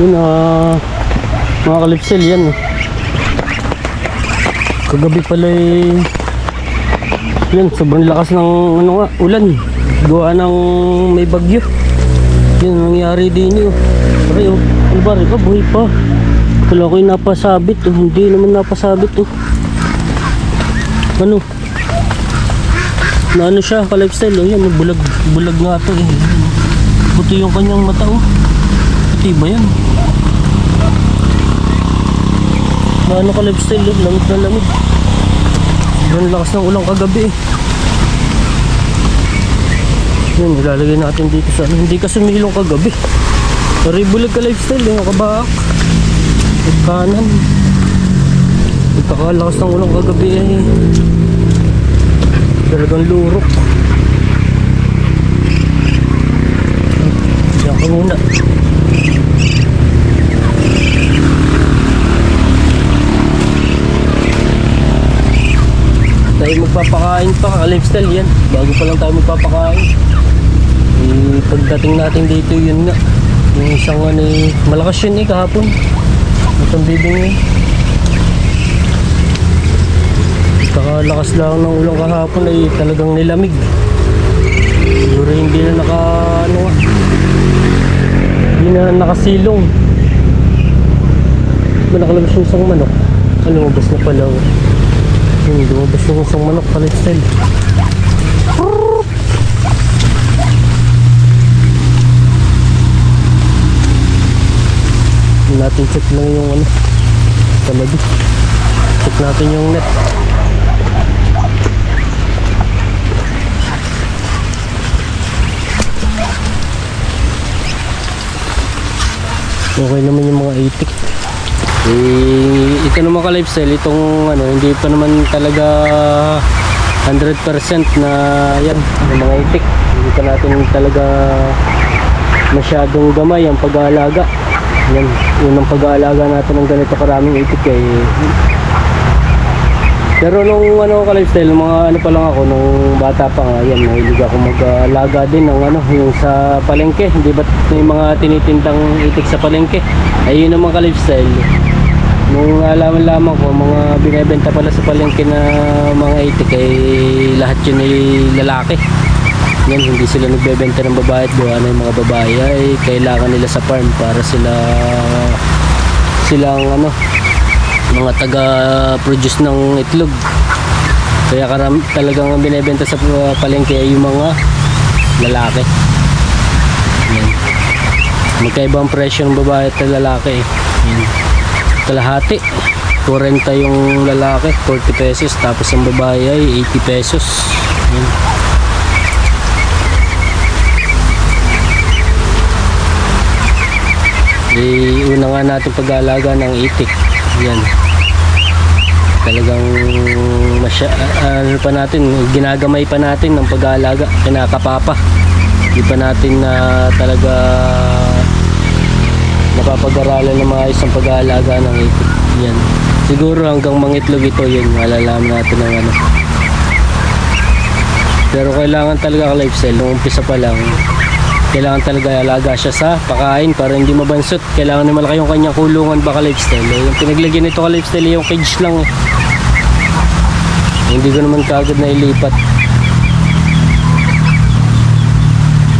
Yun ah, mga kalipsel yan. oh. Kagabi pala eh, yan, sobrang lakas ng ano nga, ulan. Gawa ng may bagyo. Yun, ang nangyari din yun. Pare, oh, ano ba, rin buhay pa. Wala ko yung napasabit, oh. hindi naman napasabit. Oh. Ano? Na ano siya, ka-lifestyle, oh. yan, oh, bulag, bulag nga to eh. Puti yung kanyang mata, oh. Puti ba yan? Na ano ka-lifestyle, oh. lamig na lamig. Sobrang lakas ng ulang kagabi eh. Yun, ilalagay natin dito sa ano. Hindi kasi sumilong kagabi. Pero bulag ka lifestyle, yung kabak. Yung kanan. Nagkakalakas ng ulang kagabi eh. Talagang lurok. Diyan ka muna. Tayo magpapakain pa, ka-lifestyle yan. Bago pa lang tayo magpapakain. Eh, pagdating natin dito, yun nga. Yung isang ano eh, malakas yun eh kahapon. Itong bibing eh. Kakalakas lang ng ulang kahapon ay talagang nilamig. Siguro hindi na naka, ano nga, hindi na nakasilong. Ba nakalabas yung isang manok? Ano, lumabas na pala. oh. Yun, lumabas yung isang manok pa lifestyle. natin check lang yung ano talabi check natin yung net. Okay naman yung mga itik eh, ito naman ka lifestyle itong ano hindi pa naman talaga 100% na yan yung mga itik. Hindi pa natin talaga masyadong gamay ang pag-aalaga. Yan, unang pag-aalaga natin ng ganito karaming itik ay pero nung ano ka lifestyle, mga ano pa lang ako nung bata pa nga, yan, mahilig ako mag-alaga din ng ano, yung sa palengke, di ba may mga tinitindang itik sa palengke. Ayun naman ka lifestyle. Nung alaman lamang ko, mga binebenta pala sa palengke na mga itik ay lahat yun ay lalaki. Yan, hindi sila nagbebenta ng babae at gawa yung mga babae ay kailangan nila sa farm para sila silang ano mga taga-produce ng itlog. Kaya karam, talagang ang binebenta sa uh, palengke ay yung mga lalaki. Yan. Magkaiba presyo ng babae at lalaki. Yan. Kalahati. 40 yung lalaki, 40 pesos. Tapos ang babae ay 80 pesos. Yan. Eh, una nga natin pag-aalaga ng itik. Yan. Talagang masya, ah, ano pa natin, ginagamay pa natin ng pag-aalaga, kinakapapa. Hindi pa natin na talaga napapag-aralan ng mga isang pag-aalaga ng itik. Yan. Siguro hanggang mangitlog ito yun, malalaman natin ng ano. Pero kailangan talaga ka lifestyle, nung umpisa pa lang, kailangan talaga alaga siya sa pakain para hindi mabansot. Kailangan na malaki yung kanyang kulungan baka lifestyle. Eh, yung pinaglagyan nito ka lifestyle, yung cage lang. Eh. Hindi ko naman kagad na ilipat.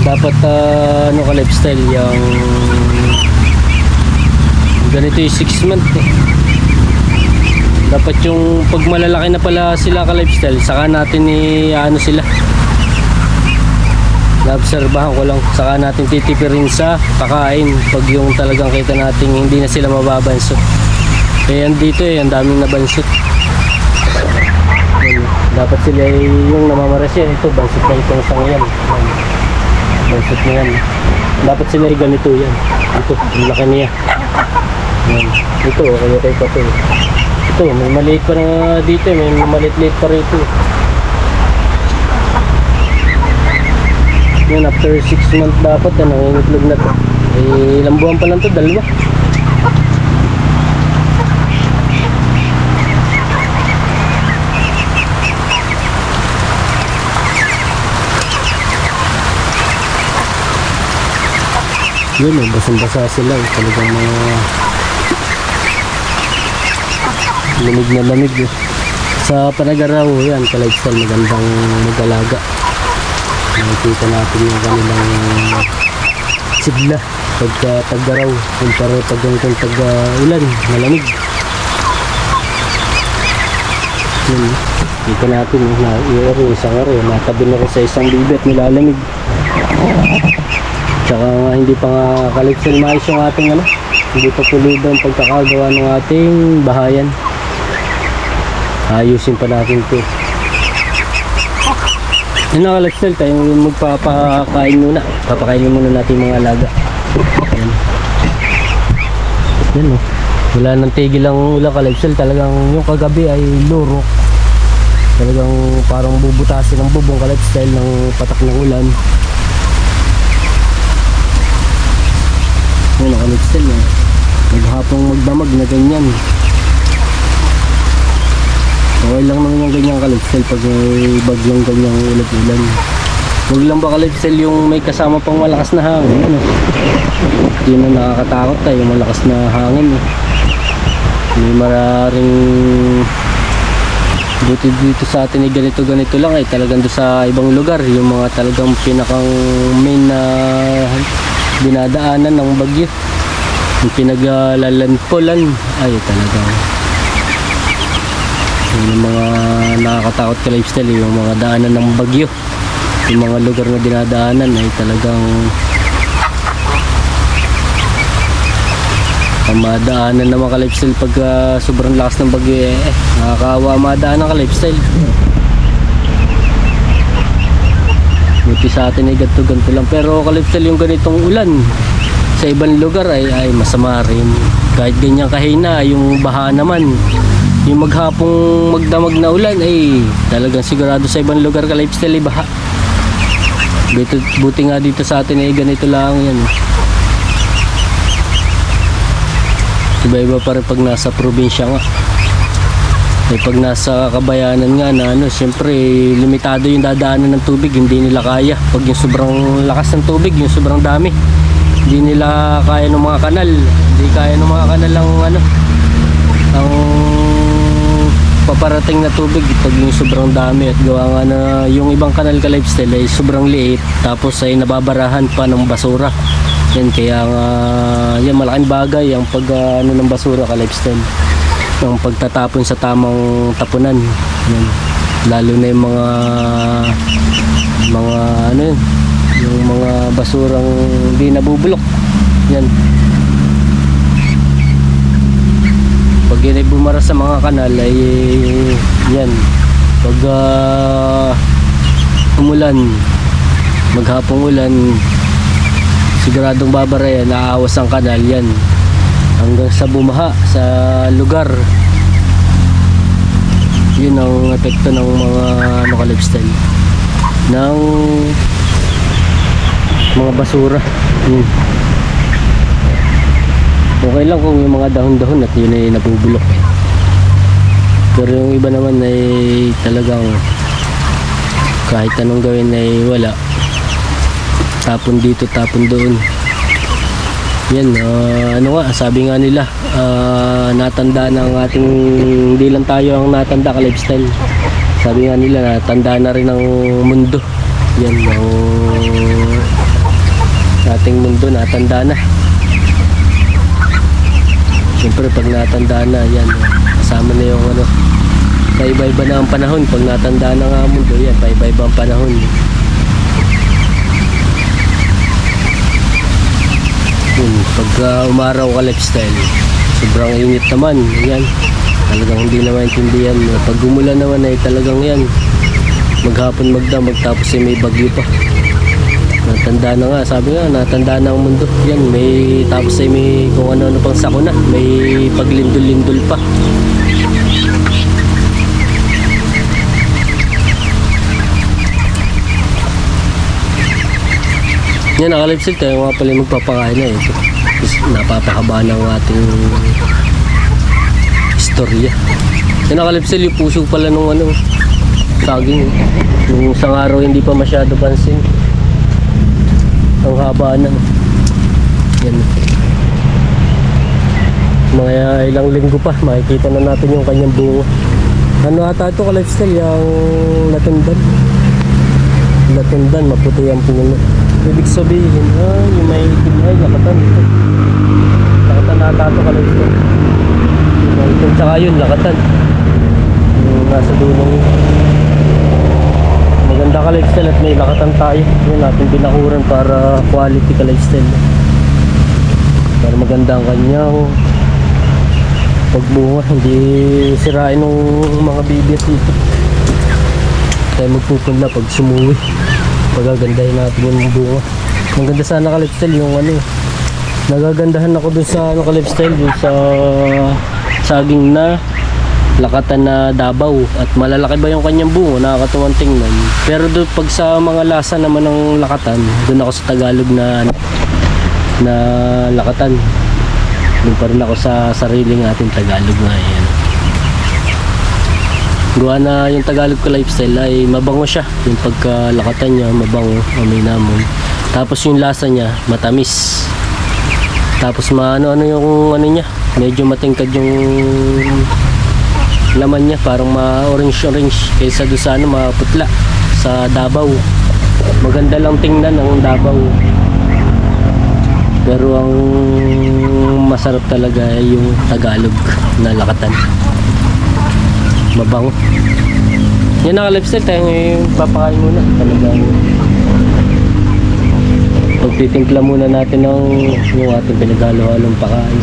Dapat ah, ano ka lifestyle, yung ganito yung 6 month eh. Dapat yung pag malalaki na pala sila ka lifestyle, saka natin i ano sila naobserbahan ko lang saka natin titipirin sa pakain pag yung talagang kita natin hindi na sila mababansot kaya yan dito eh ang daming nabansot Yan. dapat sila yung namamaras yan ito bansot na itong isang yan bansot na yan dapat sila ay ganito yan ito ang laki niya yan. ito okay okay pa to ito may maliit pa na dito eh. may maliit-liit pa rito Yan, after 6 months dapat, ano, nangingitlog na to. Eh, ilang buwan pa lang to, dalawa. Yun eh, basang-basa sila eh. Talagang mga lamig na lamig eh. Sa Panagaraw, yan, ka-lifestyle, magandang mag-alaga. Nakikita natin yung kanilang sigla pagka tag-araw kumpara pag kung tag-ulan, malamig. Yun, dito natin, eh, na i-aro, isang aro, natabi na sa isang bibet, nilalamig. Tsaka nga, hindi pa nga kalipsel maayos yung ating ano, hindi pa pulido ang pagkakagawa ng ating bahayan. Ayusin pa natin ito. Yun na kalipsel, tayo magpapakain muna. Papakainin muna natin mga alaga. Yan. Yan oh. Wala nang tigil ang ulang kalipsel. Talagang yung kagabi ay lurok. Talagang parang bubutasin ng bubong kalipsel ng patak ng ulan. Yan ang kalipsel eh. Maghapong magdamag na ganyan. Okay lang naman kalipsel pag may bagyong ganyang ulat-ulan. Huwag lang ba kalipsel yung may kasama pang malakas na hangin. Ano? Yun ang nakakatakot tayo, yung malakas na hangin. Eh. May maraming buti dito sa atin ay ganito ganito lang ay talagang doon sa ibang lugar yung mga talagang pinakang main na dinadaanan ng bagyo yung pinaglalanpolan ay talagang yun yung mga nakakatakot ka lifestyle yung mga daanan ng bagyo. Yung mga lugar na dinadaanan ay talagang ang madaanan naman ka lifestyle pag ah, sobrang lakas ng bagyo eh, eh nakakawa madaanan ka lifestyle buti sa atin ay ganito ganito lang. Pero ka yung ganitong ulan sa ibang lugar ay, ay masama rin. Kahit ganyan kahina yung baha naman yung maghapong magdamag na ulan ay talagang sigurado sa ibang lugar ka lifestyle ay baha. Dito, buti nga dito sa atin ay ganito lang yan. Iba-iba pa rin pag nasa probinsya nga. Eh pag nasa kabayanan nga na ano syempre limitado yung dadaanan ng tubig hindi nila kaya. Pag yung sobrang lakas ng tubig yung sobrang dami hindi nila kaya ng mga kanal. Hindi kaya ng mga kanal ang ano ang paparating na tubig pag yung sobrang dami at gawa nga na yung ibang kanal ka lifestyle ay sobrang liit tapos ay nababarahan pa ng basura. Yan kaya nga yan malaking bagay ang pag ah, ano ng basura ka lifestyle. Yung pagtatapon sa tamang tapunan. Yan. lalo na yung mga mga ano yun yung mga basurang hindi nabubulok yan pag ay bumara sa mga kanal ay yan pag ah, umulan maghapong ulan siguradong babara yan naawas ang kanal yan hanggang sa bumaha sa lugar. Yun ang epekto ng mga ano lifestyle ng mga basura. Yun. Okay lang kung yung mga dahon-dahon at yun ay nabubulok pero yung iba naman ay talagang kahit anong gawin ay wala. Tapon dito tapon doon. Yan ah, ano nga sabi nga nila ah, natanda ng ating hindi lang tayo ang natanda ka lifestyle. Sabi nga nila natanda na rin ang mundo. Yan ang ating mundo natanda na siyempre pag natanda na yan kasama na yung ano paiba-iba na ang panahon? Pag natanda na nga mundo yan paiba-iba ang panahon? Yun pagka umaraw ka lifestyle sobrang init naman yan. Talagang hindi na maintindihan. Pag umulan naman ay talagang yan maghapon magdamag tapos ay may bagyo pa natanda na nga sabi nga natanda na ang mundo. Yan may tapos ay may kung ano ano pang sakuna may paglindol-lindol pa. Yan nakalipsit tayo nga pala magpapakain na eh. Tapos napapahaba ng ating istorya. Yan nakalipsil yung puso pala nung ano saging. Yung isang araw hindi pa masyado pansin ang haba na Yan. Mga ilang linggo pa, makikita na natin yung kanyang bunga. Ano ata ito ka lifestyle, yung latundan. Latundan, maputi ang puno. Ibig sabihin, ah, yung may itim ay lakatan ito. Lakatan na ata ito ka lifestyle. Tsaka yun, lakatan. Yung nasa dulong yun. Ka lifestyle at may lakatan tayo. Yun natin binakuran para quality ka lifestyle. Para maganda ang kanyang pagbunga. Hindi sirain ng mga bibiyat dito. Tayo magpupunla pag sumuwi. Pagagandahin natin yung bunga. Maganda sana ka lifestyle yung ano. Nagagandahan ako dun sa ano ka lifestyle dun sa saging na lakatan na Davao at malalaki ba yung kanyang bungo? Nakakatuwang tingnan. Pero doon pag sa mga lasa naman ng lakatan doon ako sa Tagalog na na lakatan. Doon pa rin ako sa sariling ating Tagalog na yan. Gawa na yung Tagalog ko lifestyle ay mabango siya. Yung pagkalakatan niya mabango amoy namon tapos yung lasa niya matamis. Tapos maano ano yung ano niya medyo matingkad yung laman niya parang ma-orange orange kaysa doon sa ano maputla sa Davao. Maganda lang tingnan ang Davao. Pero ang masarap talaga ay yung Tagalog na lakatan. Mabango. Yan ang lifestyle tayo ngayon papakain muna. Talagang pagtitimpla muna natin ng yung ating pinaghalo-halong pakain.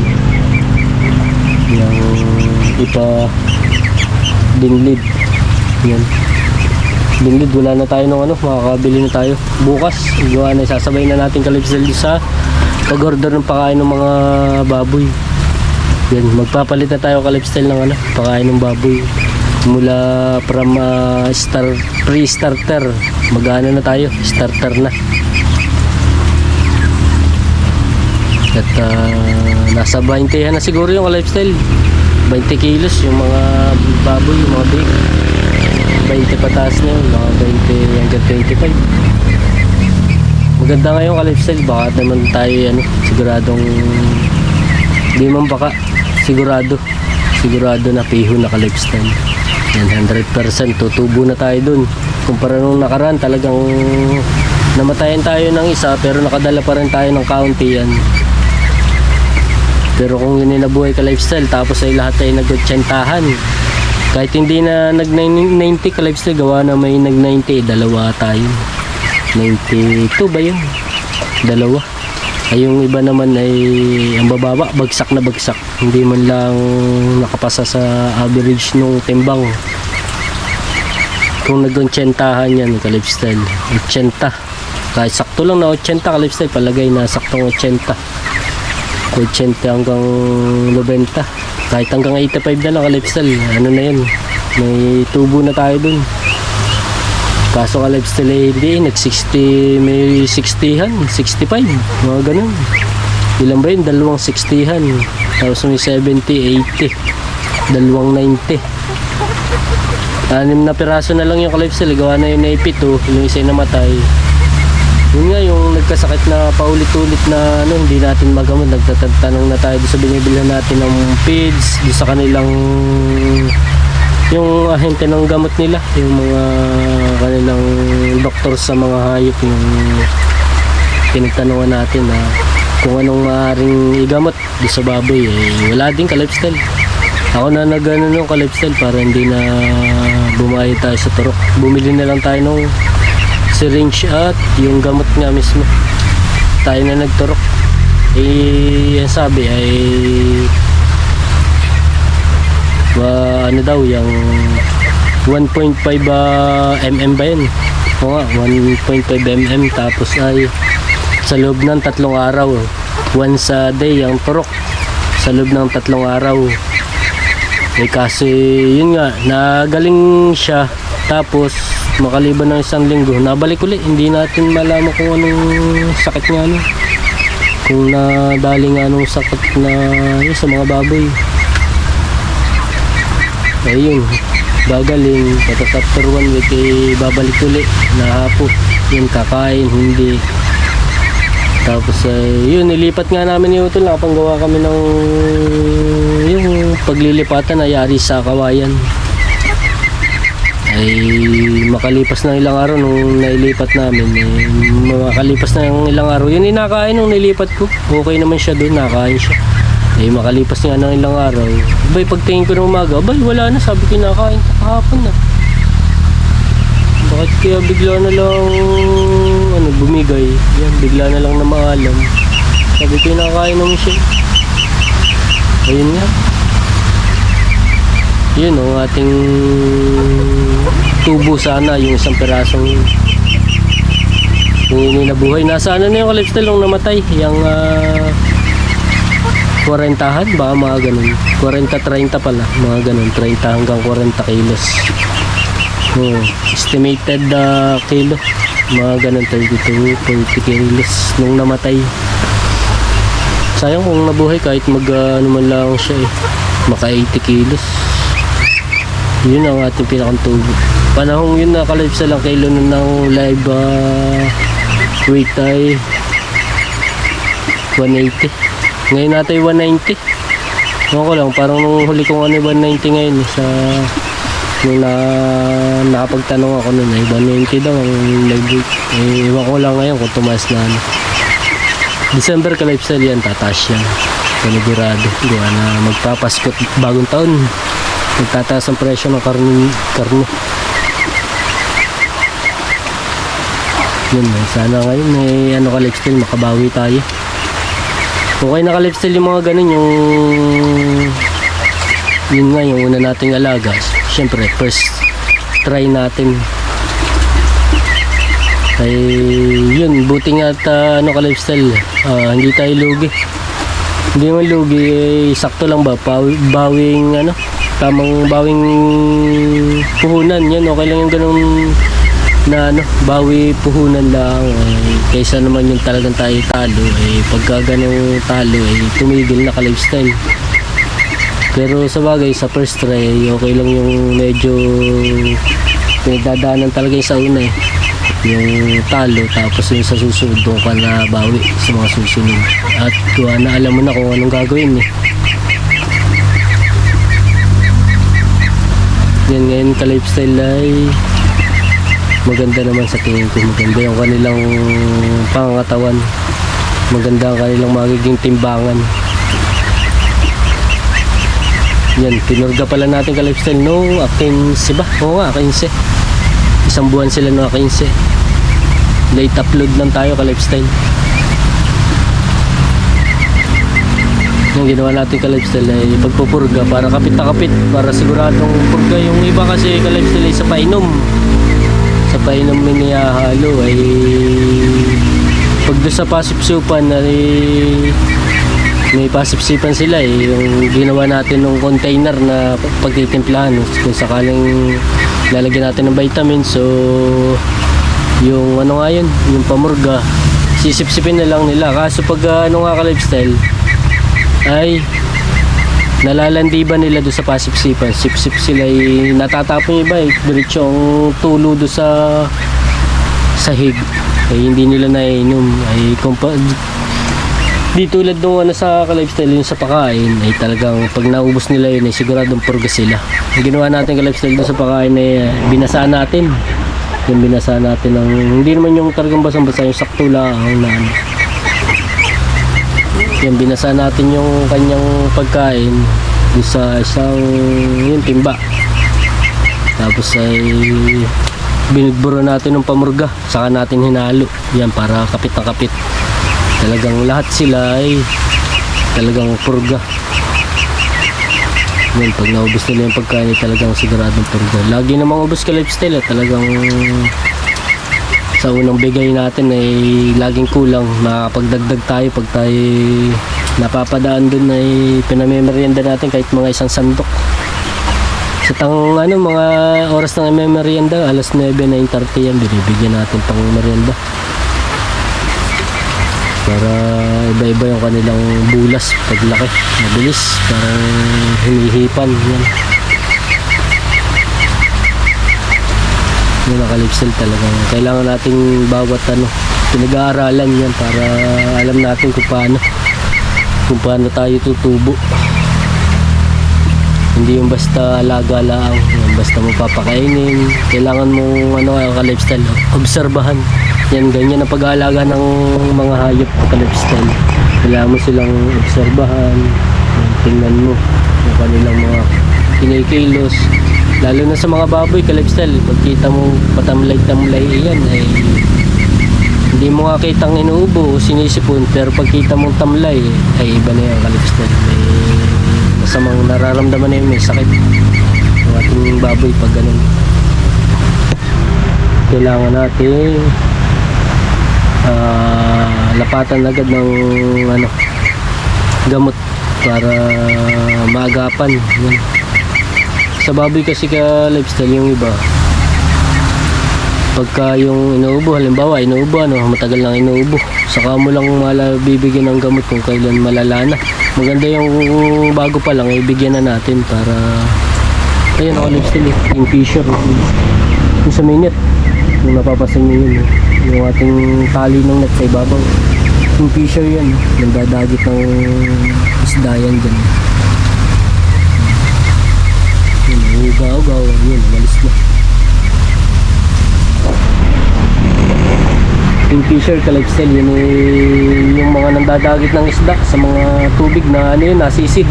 Yung ipa dinlid. Yan dinlid wala na tayo ng ano makakabili na tayo. Bukas gawa na sasabay na natin kalipsel sa pag order ng pakain ng mga baboy. Yan magpapalit na tayo kalipsel ng ano pakain ng baboy. Mula from ah, star pre-starter. Magana na tayo starter na. At ah, nasa 20 na siguro yung lifestyle 20 kilos yung mga baboy, yung mga big. 20 pataas na yun, mga 20 hanggang 25 maganda nga yung lifestyle baka naman tayo ano, siguradong di man baka sigurado sigurado na piho na ka-lifestyle. Yan 100% tutubo na tayo dun. Kumpara nung nakaraan talagang namatayan tayo ng isa pero nakadala pa rin tayo ng kaunti yan pero kung yun ay nabuhay ka lifestyle tapos ay lahat ay nagtsyentahan kahit hindi na nag 90 ka lifestyle gawa na may nag 90 dalawa tayo. 92 ba yun? Dalawa. Ay yung iba naman ay ang bababa bagsak na bagsak. Hindi man lang nakapasa sa average nung timbang. Kung nag-80 yan ka lifestyle 80 kahit sakto lang na 80 ka lifestyle palagay na saktong 80 80 hanggang 90 kahit hanggang 85 na lang ka lifestyle ano na yun? May tubo na tayo dun. Kaso ka lifestyle eh, hindi. Nag 60 may 60han 65 mga ganun. Ilan ba yun? Dalawang 60han tapos may 70 80 dalawang 90 anim na piraso na lang yung ka-lifestyle gawa na yun na ipito yung isa yung namatay yun nga yung nagkasakit na paulit-ulit na ano, hindi natin magamot nagtatanong na tayo sa binibilhan natin ng feeds doon sa kanilang yung ahente ng gamot nila yung mga kanilang doktor sa mga hayop yung pinagtanungan natin na kung anong maaaring igamot doon sa baboy eh, wala din ka-lifestyle. Ako na nag ano nung ka-lifestyle para hindi na bumahay tayo sa turok. Bumili na lang tayo ng syringe at yung gamot nga mismo. Tayo na nagturok. Eh yan sabi ay ba, ano daw yung 1.5 ah, mm ba yun? O nga 1.5 mm tapos ay sa loob ng tatlong araw once a day ang turok. Sa loob ng tatlong araw. Eh kasi yun nga nagaling siya tapos makaliban ng isang linggo nabalik ulit hindi natin malaman kung anong sakit nga ano kung nadali nga anong sakit na yun, sa mga baboy. Ayun gagaling. Tapos after one week eh, babalik ulit na hapo yun kakain hindi. Tapos ay yun, nilipat nga namin yung utol. Nakapanggawa kami ng yung paglilipatan na yari sa kawayan. Ay makalipas ng ilang araw nung nailipat namin. Eh, makalipas na ng ilang araw. Yun inakain nung nilipat ko. Okay naman siya doon, nakain siya. Eh makalipas nga ng ilang araw. Abay pagtingin ko ng umaga, abay wala na. Sabi ko nakain kahapon na. Bakit kaya bigla na lang ano, bumigay? Yan, bigla na lang na maalam. Sabi ko nakain naman siya. Ayun nga. Yun ang ating tubo sana, yung isang pirasong yung ininabuhay. Nasa ano na yung lifestyle nung namatay? Yung ah, 40han? Baka mga ganun. 40-30 pala. Mga ganun. 30 hanggang 40 kilos. Oh, estimated uh, kilo. Mga ganun 32, 40 kilos nung namatay. Sayang kung nabuhay kahit mag uh, ano man lang siya eh. Maka 80 kilos. Yun ang ating pinakang tubo. Panahong yun nakalive sa lang kilo nun ng live uh, weight ay 180. Ngayon natin 190. Ewan ko lang, parang nung huli kong ano 190 ngayon sa nung na, nakapagtanong ako nun ay 190 daw ang live weight. Eh, ewan ko lang ngayon kung tumaas na ano. December ka lifestyle yan, tataas yan. Panigurado. Gawa na magpapaskot bagong taon. Magtataas ang presyo ng karne. karne. Yun, eh, sana ngayon may ano ka lifestyle, makabawi tayo. Okay na ka lifestyle yung mga ganun, yung yun nga yung una nating alaga. Siyempre, first try natin ay yun buti nga at ah, ano ka lifestyle ah, hindi tayo lugi hindi man lugi eh, sakto lang ba Bawi, bawing ano tamang bawing puhunan yan okay lang yung ganun na ano bawi puhunan lang. Eh, kaysa naman yung talagang tayo talo eh pagka ganun talo eh tumigil na ka lifestyle pero sa bagay sa first try okay lang yung medyo pinagdadaanan talaga yung sa una eh yung talo tapos yung sa susunod doon ka na bawi sa mga susunod. At kuha na alam mo na kung anong gagawin eh yan ngayon ka lifestyle ay maganda naman sa tingin ko maganda yung kanilang pangangatawan. Maganda ang kanilang magiging timbangan. Yan pinurga pala natin ka lifestyle no 15 ba? oo nga 15 isang buwan sila no? 15 late upload lang tayo ka lifestyle yung ginawa natin ka lifestyle ay pagpupurga para kapit na kapit para siguradong purga. Yung iba kasi ka lifestyle ay sa painom. Sa painom miniyahalo ay pag doon sa pasipsupan ay may pasipsipan sila eh. Yung ginawa natin ng container na pagtitimplahan kung sakaling lalagyan natin ng vitamin so yung ano nga yun yung pamurga sisipsipin na lang nila. Kaso pag ah, ano nga ka lifestyle ay nalalandi ba nila doon sa pasipsipan? Sipsip sila ay natatapon yung iba eh. Diretso ang tulo doon sa sahig ay hindi nila nainom ay kumpa, di tulad nung ano sa ka-lifestyle yung sa pakain ay talagang pag naubos nila yun ay siguradong purga sila. Ang ginawa natin ka-lifestyle dun sa pakain ay uh, binasaan natin. Yung binasaan natin ng hindi naman yung talagang basang-basa yung sakto lang na ano yung binasaan natin yung kanyang pagkain sa isang yung timba. Tapos ay binudburo natin ng pamurga saka natin hinalo. Yan para kapit na kapit. Talagang lahat sila ay talagang purga. Yun pag naubos nila yung pagkain talagang siguradong purga. Lagi namang ubos ka lifestyle eh, talagang sa unang bigay natin ay laging kulang. Makakapagdagdag tayo pag tayo napapadaan dun ay pinamemerienda natin kahit mga isang sandok. Sa tang ano mga oras ng merienda alas 9 9:30 yan binibigyan natin pang merienda. Para iba-iba yung kanilang bulas paglaki mabilis parang hinihipan yan yun ang kalipsil talagang kailangan nating bawat ano pinag-aaralan yan para alam natin kung paano. Kung paano tayo tutubo. Hindi yung basta alaga lang yung basta mo papakainin kailangan mo ano ka lifestyle obserbahan. Yan ganyan ang pag-aalaga ng mga hayop ka lifestyle kailangan mo silang obserbahan. Tingnan mo yung kanilang mga kinikilos lalo na sa mga baboy ka lifestyle pagkita mo patamlay-tamlay yan ay hindi mo nga kitang inuubo sinisipon pero pagkita mong tamlay ay iba na yung kalipstan may masamang nararamdaman na yun may sakit. Ang ating baboy pag ganun. Kailangan natin ah, lapatan agad ng ano gamot para maagapan yun. Sa baboy kasi ka lifestyle yung iba. Pagka yung inuubo halimbawa inuubo ano matagal nang inuubo. Saka mo lang mala bibigyan ng gamot kung kailan malala na. Maganda yung bago pa lang ibigyan na natin para ayun ako lifestyle eh, yung fisher yung sa minute yung napapasin nyo yun eh. yung ating tali ng net sa ibabaw. Yung fisher yan yung dadagit ng isda yan dyan yun ugaw-ugaw yun umalis na yung fisher kalipsel yun yung mga nandadagit ng isda sa mga tubig na ano yun nasisid.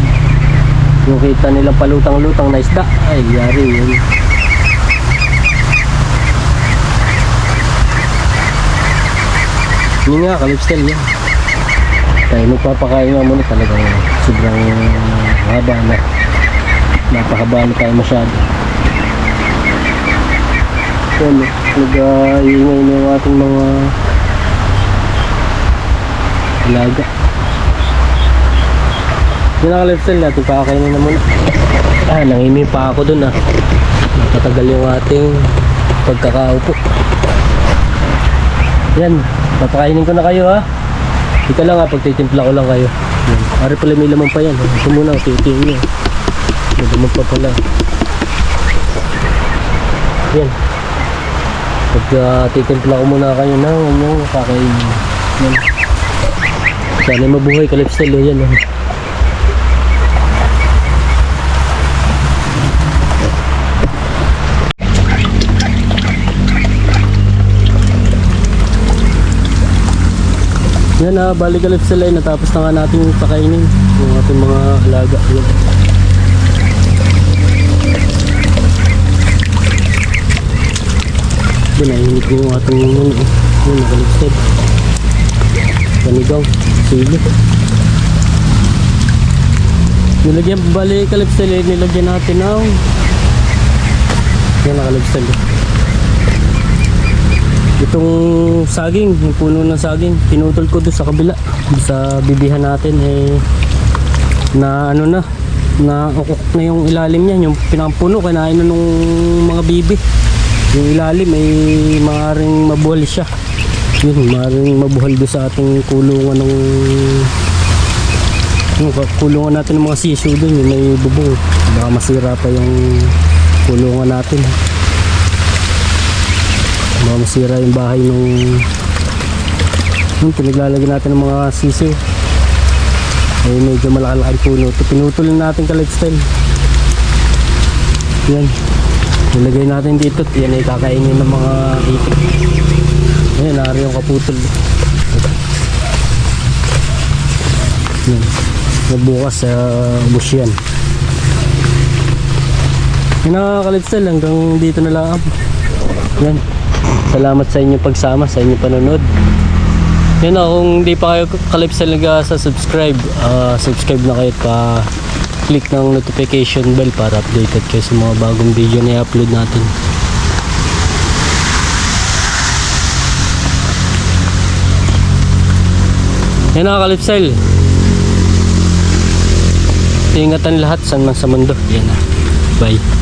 Yung kita nila palutang-lutang na isda. Ay yari yun. Yun nga kalipsel yan tayo magpapakain nga muna talagang sobrang haba na napakaba na tayo masyado. Yun nag-iingay na yung ating mga alaga. Yun ang lifestyle natin pakakainin na muna. Ah nangimi pa ako dun ah. Nakatagal yung ating pagkakaupo. Yan papakainin ko na kayo ha ika lang ha pagtitimpla ko lang kayo. Yan. Ari pala may laman pa yan. Ito muna titiin nyo laman pa pala yan. Pag uh, ko muna kayo na ano kakainin yan. Sana mabuhay kalipsel o yan oh. yan na balik kalipsel ay natapos na nga natin pakainin. Yung ating mga alaga. Yan. Yun, nahinit ko yung ating ano, yun, nakalipsel. Panigaw, sili. Nilagyan, bali kalipsel eh, nilagyan natin ng yan nakalipsel eh. Itong saging, yung puno ng saging, pinutol ko doon sa kabila. Sa bibihan natin eh, na ano na, na ukok na yung ilalim niya, yung pinampuno, kinain na nung mga bibi yung ilalim ay maaaring mabuhal siya. Yun maaaring mabuhal doon sa ating kulungan ng yung kulungan natin ng mga sisiyo doon yung may bubong. Baka masira pa yung kulungan natin. Baka masira yung bahay nung yung pinaglalagyan natin ng mga sisiyo ay medyo malaki-laki puno. Ito pinutol na natin ka lifestyle yan Ilagay natin dito. Yan ay kakainin ng mga itik. Ayan, nari yung kaputol. Yan. Nagbukas sa uh, bush yan. Yan nakakalipsel. Hanggang dito na lang. Yan. Salamat sa inyong pagsama, sa inyong panonood. Yan na, kung di pa kayo kalipsel nag sa subscribe, uh, subscribe na kayo pa click ng notification bell para updated kayo sa mga bagong video na i-upload natin. Yan mga kalipsel. Ingatan lahat saan man sa mundo. Yan na. Bye.